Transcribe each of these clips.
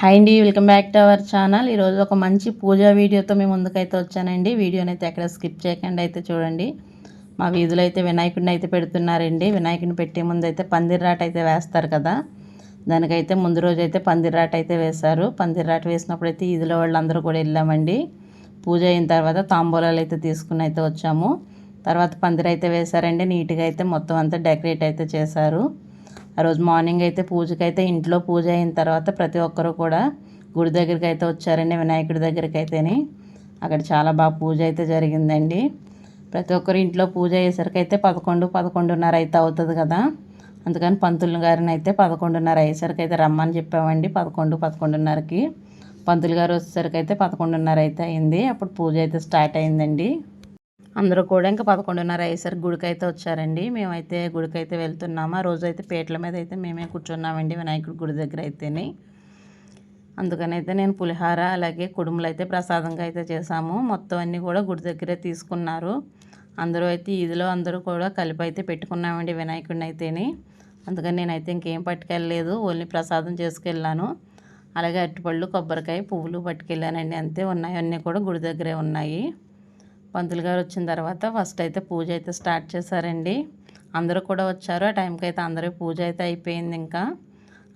Hi అండి welcome back to our channel ఈరోజు ఒక మంచి పూజా వీడియోతో మేము ముందుకైతే వచ్చానండి. వీడియోని అయితే ఎక్కడ స్కిప్ చేయకుండా అయితే చూడండి. మా వీధిలో అయితే వినాయకుడిని అయితే పెడుతున్నారండి. వినాయకుడిని పెట్టే ముందు అయితే పందిర్రాట అయితే వేస్తారు కదా. దానికైతే ముందు రోజు అయితే పందిర్రాట అయితే వేశారు. పందిర్రాట వేసినప్పుడు అయితే వీధిలో వాళ్ళందరూ కూడా వెళ్ళామండి. పూజ అయిన తర్వాత తాంబూలాలు అయితే తీసుకుని అయితే వచ్చాము. తర్వాత పందిరైతే వేశారండి. నీట్గా అయితే మొత్తం అంతా డెకరేట్ అయితే చేశారు. ఆ రోజు మార్నింగ్ అయితే పూజకి అయితే ఇంట్లో పూజ అయిన తర్వాత ప్రతి ఒక్కరూ కూడా గుడి దగ్గరికి అయితే వచ్చారండి వినాయకుడి దగ్గరికి అయితేని అక్కడ చాలా బాగా పూజ అయితే జరిగిందండి. ప్రతి ఒక్కరు ఇంట్లో పూజ అయ్యేసరికి అయితే పదకొండు పదకొండున్నర అయితే అవుతుంది కదా. అందుకని పంతులు గారిని అయితే పదకొండున్నర అయ్యేసరికి అయితే రమ్మని చెప్పామండి పదకొండు పదకొండున్నరకి. పంతులు గారు వచ్చేసరికి అయితే పదకొండున్నర అయితే అయింది అప్పుడు పూజ అయితే స్టార్ట్ అయిందండి. అందరూ కూడా ఇంకా పదకొండున్నర అయ్యేసరికి గుడికైతే వచ్చారండి. మేమైతే గుడికైతే వెళ్తున్నాము. ఆ రోజు అయితే పేట్ల మీద అయితే మేమే కూర్చున్నామండి వినాయకుడి గుడి దగ్గర అయితేనే. అయితే నేను పులిహార అలాగే కుడుములు అయితే ప్రసాదంగా అయితే చేశాము. మొత్తం అన్నీ కూడా గుడి దగ్గరే తీసుకున్నారు. అందరూ అయితే ఈదిలో అందరూ కూడా కలిపి అయితే పెట్టుకున్నామండి వినాయకుడిని అయితేని. అందుకని నేనైతే ఇంకేం పట్టుకెళ్ళలేదు. ఓన్లీ ప్రసాదం చేసుకెళ్ళాను. అలాగే అరటిపళ్ళు కొబ్బరికాయ పువ్వులు పట్టుకెళ్ళానండి. అంతే ఉన్నాయి. అన్నీ కూడా గుడి దగ్గరే ఉన్నాయి. పంతులు గారు వచ్చిన తర్వాత ఫస్ట్ అయితే పూజ అయితే స్టార్ట్ చేశారండి. అందరూ కూడా వచ్చారు. ఆ టైంకి అయితే అందరూ పూజ అయితే అయిపోయింది ఇంకా.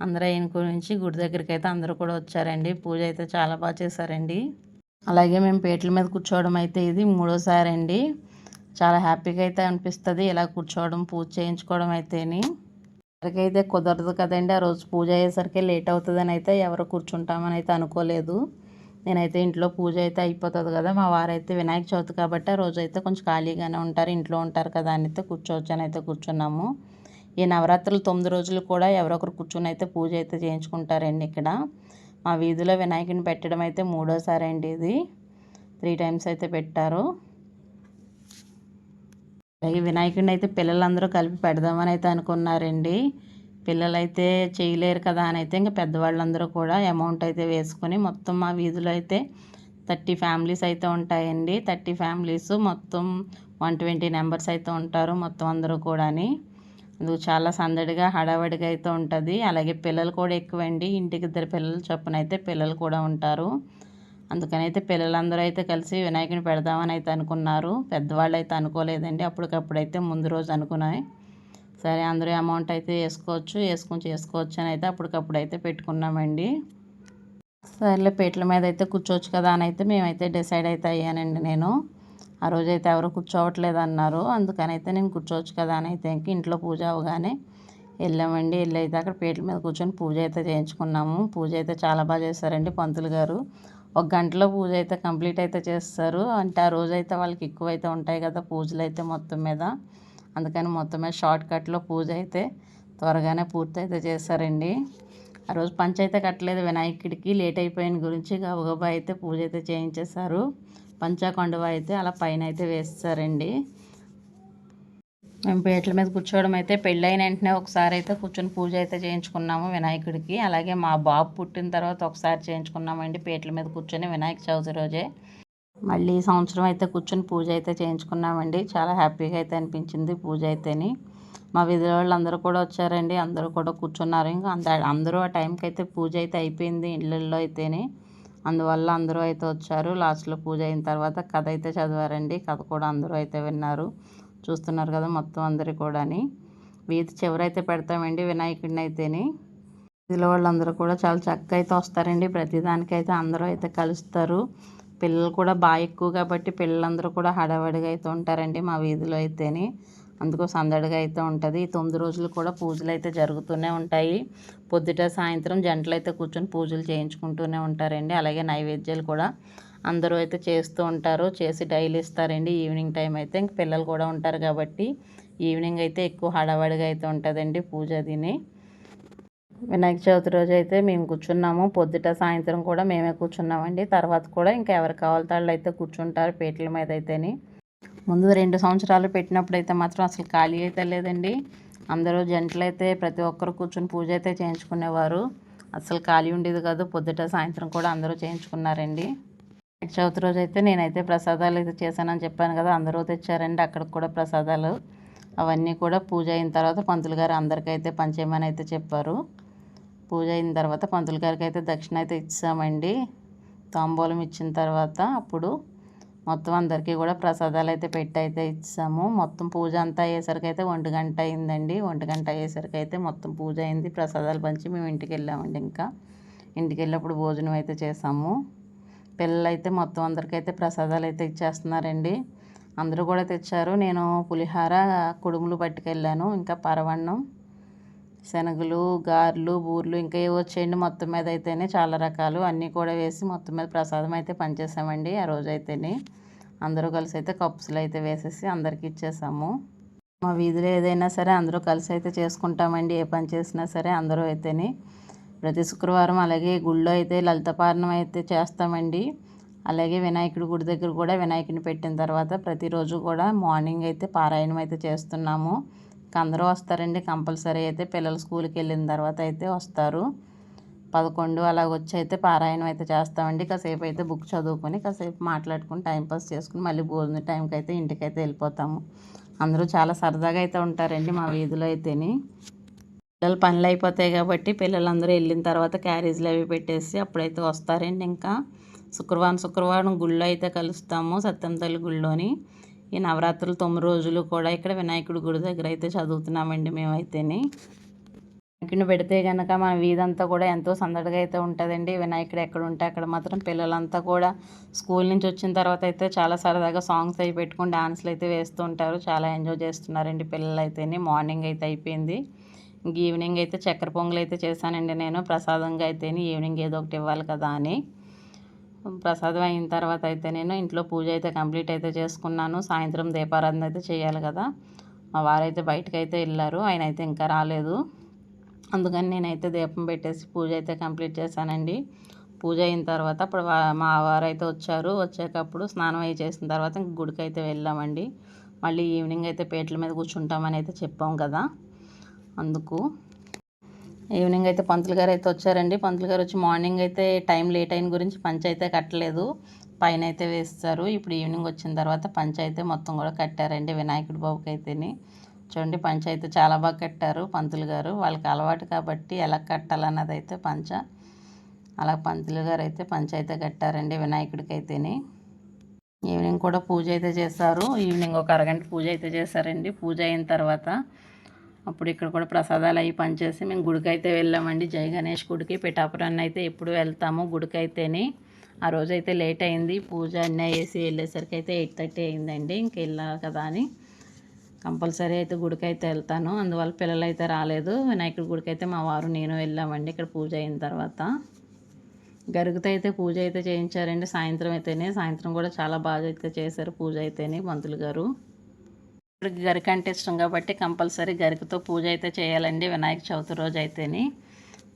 అందరూ అయిన గురించి గుడి దగ్గరికి అయితే అందరూ కూడా వచ్చారండి. పూజ అయితే చాలా బాగా చేశారండి. అలాగే మేము పేట్ల మీద కూర్చోవడం అయితే ఇది మూడోసారి అండి. చాలా హ్యాపీగా అయితే అనిపిస్తుంది ఇలా కూర్చోవడం పూజ చేయించుకోవడం అయితేని. ఎవరికైతే కుదరదు కదండి. ఆ రోజు పూజ అయ్యేసరికి లేట్ అవుతుందని అయితే ఎవరు కూర్చుంటామని అయితే అనుకోలేదు. నేనైతే ఇంట్లో పూజ అయితే అయిపోతుంది కదా మా వారైతే వినాయక చవితి కాబట్టి ఆ రోజైతే కొంచెం ఖాళీగానే ఉంటారు ఇంట్లో ఉంటారు కదా అని అయితే కూర్చోవచ్చు అని అయితే కూర్చున్నాము. ఈ నవరాత్రులు తొమ్మిది రోజులు కూడా ఎవరొకరు కూర్చొని అయితే పూజ అయితే చేయించుకుంటారండి ఇక్కడ. మా వీధిలో వినాయకుని పెట్టడం అయితే మూడోసారి అండి ఇది. త్రీ టైమ్స్ అయితే పెట్టారు. అలాగే వినాయకుడిని అయితే పిల్లలందరూ కలిపి పెడదామని అయితే అనుకున్నారండి. పిల్లలైతే చేయలేరు కదా అని అయితే ఇంకా పెద్దవాళ్ళందరూ కూడా అమౌంట్ అయితే వేసుకొని మొత్తం మా వీధిలో అయితే థర్టీ ఫ్యామిలీస్ అయితే ఉంటాయండి. థర్టీ ఫ్యామిలీస్ మొత్తం వన్ ట్వంటీ నెంబర్స్ అయితే ఉంటారు మొత్తం అందరూ కూడాని. అందుకు చాలా సందడిగా హడావడిగా అయితే ఉంటుంది. అలాగే పిల్లలు కూడా ఎక్కువండి. ఇంటికి ఇద్దరు పిల్లలు చొప్పున అయితే పిల్లలు కూడా ఉంటారు. అందుకని అయితే పిల్లలందరూ అయితే కలిసి వినాయకుని పెడదామని అయితే అనుకున్నారు. పెద్దవాళ్ళు అయితే అనుకోలేదండి. అప్పటికప్పుడైతే ముందు రోజు అనుకున్నాయి. సరే అందరూ అమౌంట్ అయితే వేసుకోవచ్చు వేసుకొని చేసుకోవచ్చు అని అయితే అప్పటికప్పుడు అయితే పెట్టుకున్నామండి. సరేలే పేట్ల మీద అయితే కూర్చోవచ్చు కదా అని అయితే మేమైతే డిసైడ్ అయితే అయ్యానండి నేను. ఆ రోజైతే ఎవరు కూర్చోవట్లేదు అన్నారు. అందుకని అయితే నేను కూర్చోవచ్చు కదా అని అయితే ఇంక ఇంట్లో పూజ అవగానే వెళ్ళామండి. వెళ్ళి అయితే అక్కడ పేట్ల మీద కూర్చొని పూజ అయితే చేయించుకున్నాము. పూజ అయితే చాలా బాగా చేశారండి పంతులు గారు. ఒక గంటలో పూజ అయితే కంప్లీట్ అయితే చేస్తారు. అంటే ఆ రోజైతే వాళ్ళకి ఎక్కువ అయితే ఉంటాయి కదా పూజలు అయితే మొత్తం మీద. అందుకని మొత్తమే షార్ట్ కట్లో పూజ అయితే త్వరగానే పూర్తి అయితే చేశారండి ఆ రోజు పంచ అయితే కట్టలేదు వినాయకుడికి లేట్ అయిపోయిన గురించి గబగబా అయితే పూజ అయితే చేయించేశారు. పంచాకొండవ అయితే అలా పైన అయితే వేస్తారండి. మేము పేట్ల మీద కూర్చోవడం అయితే పెళ్ళైన వెంటనే ఒకసారి అయితే కూర్చొని పూజ అయితే చేయించుకున్నాము వినాయకుడికి. అలాగే మా బాబు పుట్టిన తర్వాత ఒకసారి చేయించుకున్నామండి పేట్ల మీద కూర్చొని వినాయక చవితి రోజే. మళ్ళీ సంవత్సరం అయితే కూర్చొని పూజ అయితే చేయించుకున్నామండి. చాలా హ్యాపీగా అయితే అనిపించింది పూజ అయితేని. మా వీధి వాళ్ళందరూ కూడా వచ్చారండి. అందరూ కూడా కూర్చున్నారు. ఇంకా అంత అందరూ ఆ టైంకి అయితే పూజ అయితే అయిపోయింది ఇళ్ళల్లో అయితేనే. అందువల్ల అందరూ అయితే వచ్చారు. లాస్ట్లో పూజ అయిన తర్వాత కథ అయితే చదివారండి. కథ కూడా అందరూ అయితే విన్నారు. చూస్తున్నారు కదా మొత్తం అందరు కూడాని. వీధి చివరైతే పెడతామండి వినాయకుడిని అయితేని. వీధిలో వాళ్ళందరూ కూడా చాలా చక్కగా అయితే వస్తారండి. ప్రతిదానికైతే అందరూ అయితే కలుస్తారు. పిల్లలు కూడా బాగా ఎక్కువ కాబట్టి పిల్లలందరూ కూడా హడావడిగా అయితే ఉంటారండి మా వీధిలో అయితేని. అందుకో సందడిగా అయితే ఉంటుంది. ఈ తొమ్మిది రోజులు కూడా పూజలు అయితే జరుగుతూనే ఉంటాయి. పొద్దుట సాయంత్రం జంటలు అయితే కూర్చొని పూజలు చేయించుకుంటూనే ఉంటారండి. అలాగే నైవేద్యాలు కూడా అందరూ అయితే చేస్తూ ఉంటారు. చేసి డైలీ ఇస్తారండి. ఈవినింగ్ టైం అయితే ఇంక పిల్లలు కూడా ఉంటారు కాబట్టి ఈవినింగ్ అయితే ఎక్కువ హడావడిగా అయితే ఉంటుందండి పూజ తిని వినాయక చవితి రోజు అయితే మేము కూర్చున్నాము. పొద్దుట సాయంత్రం కూడా మేమే కూర్చున్నామండి. తర్వాత కూడా ఇంకా ఎవరు కావాలతాళ్ళు అయితే కూర్చుంటారు పేటల మీద అయితేని. ముందు రెండు సంవత్సరాలు పెట్టినప్పుడు అయితే మాత్రం అసలు ఖాళీ అయితే లేదండి. అందరూ జంటలు అయితే ప్రతి ఒక్కరు కూర్చుని పూజ అయితే చేయించుకునేవారు. అసలు ఖాళీ ఉండేది కాదు. పొద్దుట సాయంత్రం కూడా అందరూ చేయించుకున్నారండి. చవితి రోజు అయితే నేనైతే ప్రసాదాలు అయితే చేశానని చెప్పాను కదా అందరూ తెచ్చారండి. అక్కడికి కూడా ప్రసాదాలు. అవన్నీ కూడా పూజ అయిన తర్వాత పంతులు గారు అందరికైతే పంచేయమని అయితే చెప్పారు. పూజ అయిన తర్వాత పంతులు గారికి అయితే దక్షిణ అయితే ఇచ్చామండి. తాంబూలం ఇచ్చిన తర్వాత అప్పుడు మొత్తం అందరికీ కూడా ప్రసాదాలు అయితే పెట్టి అయితే ఇచ్చాము. మొత్తం పూజ అంతా అయ్యేసరికి అయితే ఒంటి గంట అయిందండి. ఒంటి గంట అయ్యేసరికి అయితే మొత్తం పూజ అయింది. ప్రసాదాలు పంచి మేము ఇంటికి వెళ్ళామండి ఇంకా. ఇంటికి వెళ్ళినప్పుడు భోజనం అయితే చేసాము. పిల్లలు అయితే మొత్తం అయితే ప్రసాదాలు అయితే ఇచ్చేస్తున్నారండి. అందరూ కూడా తెచ్చారు. నేను పులిహార కుడుములు పట్టుకెళ్ళాను. ఇంకా పరవన్నం శనగలు గారెలు బూర్లు ఇంకా ఏవో వచ్చేయండి. మొత్తం మీద అయితేనే చాలా రకాలు. అన్నీ కూడా వేసి మొత్తం మీద ప్రసాదం అయితే పనిచేసామండి ఆ రోజు అయితేనే అందరూ కలిసి అయితే కప్స్లో అయితే వేసేసి అందరికి ఇచ్చేసాము. మా వీధిలో ఏదైనా సరే అందరూ కలిసి అయితే చేసుకుంటామండి. ఏ పని చేసినా సరే అందరూ అయితేనే. ప్రతి శుక్రవారం అలాగే గుళ్ళో అయితే లలితపారణం అయితే చేస్తామండి. అలాగే వినాయకుడి గుడి దగ్గర కూడా వినాయకుడిని పెట్టిన తర్వాత ప్రతిరోజు కూడా మార్నింగ్ అయితే పారాయణం అయితే చేస్తున్నాము. అందరూ వస్తారండి కంపల్సరీ. అయితే పిల్లలు స్కూల్కి వెళ్ళిన తర్వాత అయితే వస్తారు. పదకొండు అలాగ వచ్చి అయితే పారాయణం అయితే చేస్తామండి. కాసేపు అయితే బుక్ చదువుకొని కాసేపు మాట్లాడుకుని టైంపాస్ చేసుకుని మళ్ళీ భోజన టైంకి అయితే ఇంటికి అయితే వెళ్ళిపోతాము. అందరూ చాలా సరదాగా అయితే ఉంటారండి మా వీధిలో అయితేని. పిల్లలు పనులు అయిపోతాయి కాబట్టి పిల్లలందరూ వెళ్ళిన తర్వాత క్యారేజీలు అవి పెట్టేసి అప్పుడైతే వస్తారండి ఇంకా. శుక్రవారం శుక్రవారం గుళ్ళో అయితే కలుస్తాము సత్యం తల్లి గుళ్ళోని. ఈ నవరాత్రులు తొమ్మిది రోజులు కూడా ఇక్కడ వినాయకుడి గుడి దగ్గర అయితే చదువుతున్నామండి మేమైతేనే. వినాయకుడిని పెడితే కనుక మన వీధంతా కూడా ఎంతో సందడిగా అయితే ఉంటుందండి. వినాయకుడు ఎక్కడ ఉంటే అక్కడ మాత్రం పిల్లలంతా కూడా స్కూల్ నుంచి వచ్చిన తర్వాత అయితే చాలా సరదాగా సాంగ్స్ అవి పెట్టుకుని డాన్స్లు అయితే వేస్తూ ఉంటారు. చాలా ఎంజాయ్ చేస్తున్నారండి పిల్లలు అయితేని మార్నింగ్ అయితే అయిపోయింది. ఇంక ఈవినింగ్ అయితే చక్కెర పొంగల్ అయితే చేశానండి నేను. ప్రసాదంగా అయితేని ఈవినింగ్ ఏదో ఒకటి ఇవ్వాలి కదా అని. ప్రసాదం అయిన తర్వాత అయితే నేను ఇంట్లో పూజ అయితే కంప్లీట్ అయితే చేసుకున్నాను. సాయంత్రం దీపారాధన అయితే చేయాలి కదా. మా వారైతే బయటకు అయితే వెళ్ళారు. ఆయన అయితే ఇంకా రాలేదు. అందుకని నేనైతే దీపం పెట్టేసి పూజ అయితే కంప్లీట్ చేశానండి. పూజ అయిన తర్వాత అప్పుడు మా వారు అయితే వచ్చారు. వచ్చేటప్పుడు స్నానం అయి చేసిన తర్వాత ఇంక గుడికి అయితే వెళ్ళామండి. మళ్ళీ ఈవినింగ్ అయితే పేట్ల మీద కూర్చుంటామని అయితే చెప్పాం కదా. అందుకు ఈవినింగ్ అయితే పంతులు గారు అయితే వచ్చారండి. పంతులు గారు వచ్చి మార్నింగ్ అయితే టైం లేట్ అయిన గురించి పంచ్ అయితే కట్టలేదు. పైన అయితే వేస్తారు. ఇప్పుడు ఈవినింగ్ వచ్చిన తర్వాత పంచ అయితే మొత్తం కూడా కట్టారండి వినాయకుడి బాబుకి అయితేని. చూడండి పంచ అయితే చాలా బాగా కట్టారు పంతులు గారు. వాళ్ళకి అలవాటు కాబట్టి ఎలా కట్టాలన్నది అయితే పంచ. అలా పంతులు గారు అయితే పంచ అయితే కట్టారండి వినాయకుడికి అయితేని. ఈవినింగ్ కూడా పూజ అయితే చేశారు. ఈవినింగ్ ఒక అరగంట పూజ అయితే చేశారండి. పూజ అయిన తర్వాత అప్పుడు ఇక్కడ కూడా ప్రసాదాలు అవి పనిచేసి మేము గుడికి అయితే వెళ్ళామండి. జై గణేష్ గుడికి. పిఠాపురాన్ని అయితే ఎప్పుడు వెళ్తాము గుడికి అయితేనే ఆ రోజు అయితే లేట్ అయింది. పూజ అన్నీ వేసి వెళ్ళేసరికి అయితే ఎయిట్ థర్టీ అయిందండి. ఇంక వెళ్ళాలి కదా అని. కంపల్సరీ అయితే గుడికి అయితే వెళ్తాను. అందువల్ల పిల్లలు అయితే రాలేదు. వినాయకుడి గుడికి అయితే మా వారు నేను వెళ్ళామండి. ఇక్కడ పూజ అయిన తర్వాత. గరుగుతో అయితే పూజ అయితే చేయించారండి. సాయంత్రం అయితేనే. సాయంత్రం కూడా చాలా బాగా అయితే చేశారు పూజ అయితేనే మంతులు గారు. గరిక అంటే ఇష్టం కాబట్టి కంపల్సరీ గరికతో పూజ అయితే చేయాలండి. వినాయక చవితి రోజు అయితేని.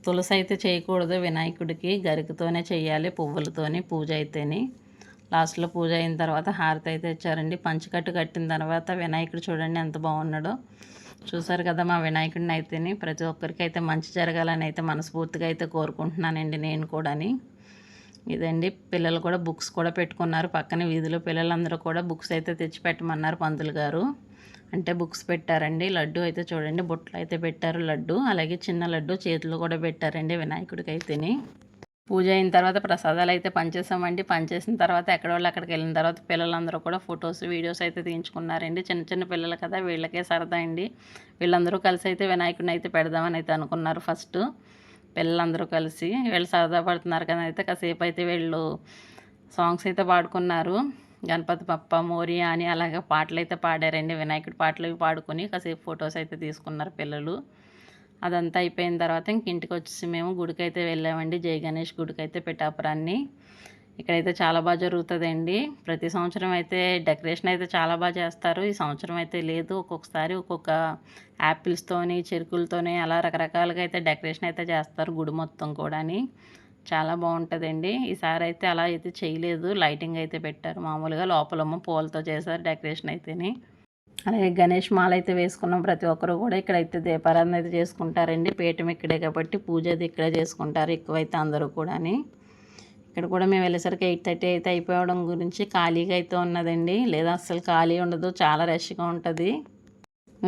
తులసి అయితే చేయకూడదు. వినాయకుడికి గరికతోనే చేయాలి పువ్వులతోని పూజ అయితేని. లాస్ట్లో పూజ అయిన తర్వాత హారతి అయితే ఇచ్చారండి. పంచకట్టు కట్టిన తర్వాత వినాయకుడు చూడండి ఎంత బాగున్నాడో. చూసారు కదా మా వినాయకుడిని అయితేని. ప్రతి ఒక్కరికి అయితే మంచి జరగాలని అయితే మనస్ఫూర్తిగా అయితే కోరుకుంటున్నానండి నేను కూడాని. ఇదండి. పిల్లలు కూడా బుక్స్ కూడా పెట్టుకున్నారు. పక్కన వీధిలో పిల్లలందరూ కూడా బుక్స్ అయితే తెచ్చి పెట్టమన్నారు పంతులు గారు. అంటే బుక్స్ పెట్టారండి లడ్డు అయితే చూడండి బుట్టలు అయితే పెట్టారు లడ్డు అలాగే చిన్న లడ్డు చేతులు కూడా పెట్టారండి వినాయకుడికి పూజ అయిన తర్వాత ప్రసాదాలు అయితే పనిచేసామండి పనిచేసిన తర్వాత ఎక్కడ వాళ్ళు అక్కడికి వెళ్ళిన తర్వాత పిల్లలందరూ కూడా ఫొటోస్ వీడియోస్ అయితే తీయించుకున్నారండి. చిన్న చిన్న పిల్లలు కదా వీళ్ళకే సరదా అండి. వీళ్ళందరూ కలిసి అయితే వినాయకుడిని అయితే పెడదామని అయితే అనుకున్నారు ఫస్ట్. పిల్లలందరూ కలిసి వీళ్ళు సరదా పడుతున్నారు కదా అయితే కాసేపు అయితే వీళ్ళు సాంగ్స్ అయితే పాడుకున్నారు. గణపతి పప్ప మోరియా అని అలాగే పాటలు అయితే పాడారండి. వినాయకుడి పాటలు పాడుకొని కాసేపు ఫొటోస్ అయితే తీసుకున్నారు పిల్లలు. అదంతా అయిపోయిన తర్వాత ఇంక ఇంటికి వచ్చేసి మేము గుడికి అయితే వెళ్ళామండి. జై గణేష్ గుడికి అయితే పెట్టాపురాన్ని ఇక్కడైతే చాలా బాగా జరుగుతుందండి. ప్రతి సంవత్సరం అయితే డెకరేషన్ అయితే చాలా బాగా చేస్తారు. ఈ సంవత్సరం అయితే లేదు. ఒక్కొక్కసారి ఒక్కొక్క యాపిల్స్తోని చెరుకులతోని అలా రకరకాలుగా అయితే డెకరేషన్ అయితే చేస్తారు గుడి మొత్తం కూడాని. చాలా బాగుంటుందండి. ఈసారి అయితే అలా అయితే చేయలేదు. లైటింగ్ అయితే పెట్టారు. మామూలుగా లోపలమ్మ పూలతో చేశారు డెకరేషన్ అయితేని. అలాగే గణేష్ మాల అయితే వేసుకున్నాం. ప్రతి ఒక్కరు కూడా ఇక్కడైతే దీపారాధన అయితే చేసుకుంటారండి. పీఠం ఇక్కడే కాబట్టి పూజ అది ఇక్కడే చేసుకుంటారు ఎక్కువైతే అందరూ కూడాని. ఇక్కడ కూడా మేము వెళ్ళేసరికి ఎయిట్ థర్టీ అయితే అయిపోవడం గురించి ఖాళీగా అయితే ఉన్నదండి. లేదా అస్సలు ఖాళీ ఉండదు. చాలా రష్గా ఉంటుంది.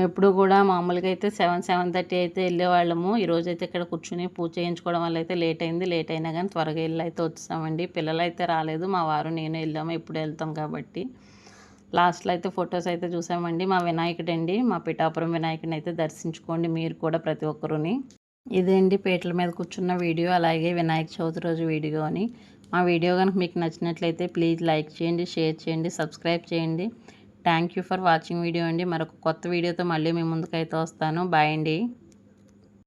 ఎప్పుడు కూడా మామూలుగా అయితే సెవెన్ సెవెన్ థర్టీ అయితే వెళ్ళేవాళ్ళము. ఈరోజు అయితే ఇక్కడ కూర్చుని పూజ చేయించుకోవడం వల్ల అయితే లేట్ అయింది. లేట్ అయినా కానీ త్వరగా వెళ్ళి అయితే వచ్చామండి. పిల్లలు అయితే రాలేదు. మా వారు నేను వెళ్ళాము. ఎప్పుడు వెళ్తాం కాబట్టి. లాస్ట్లో అయితే ఫొటోస్ అయితే చూసామండి. మా వినాయకుడు అండి మా పిఠాపురం వినాయకుడిని అయితే దర్శించుకోండి మీరు కూడా ప్రతి ఒక్కరుని. ఇదేంటి పీటల మీద కూర్చున్న వీడియో. అలాగే వినాయక చవితి రోజు వీడియో అని. మా వీడియో కనుక మీకు నచ్చినట్లయితే ప్లీజ్ లైక్ చేయండి షేర్ చేయండి సబ్స్క్రైబ్ చేయండి. Thank you for watching video అండి. మరొక కొత్త వీడియోతో మళ్ళీ మీ ముందుకైతే వస్తాను. బాయ్ అండి.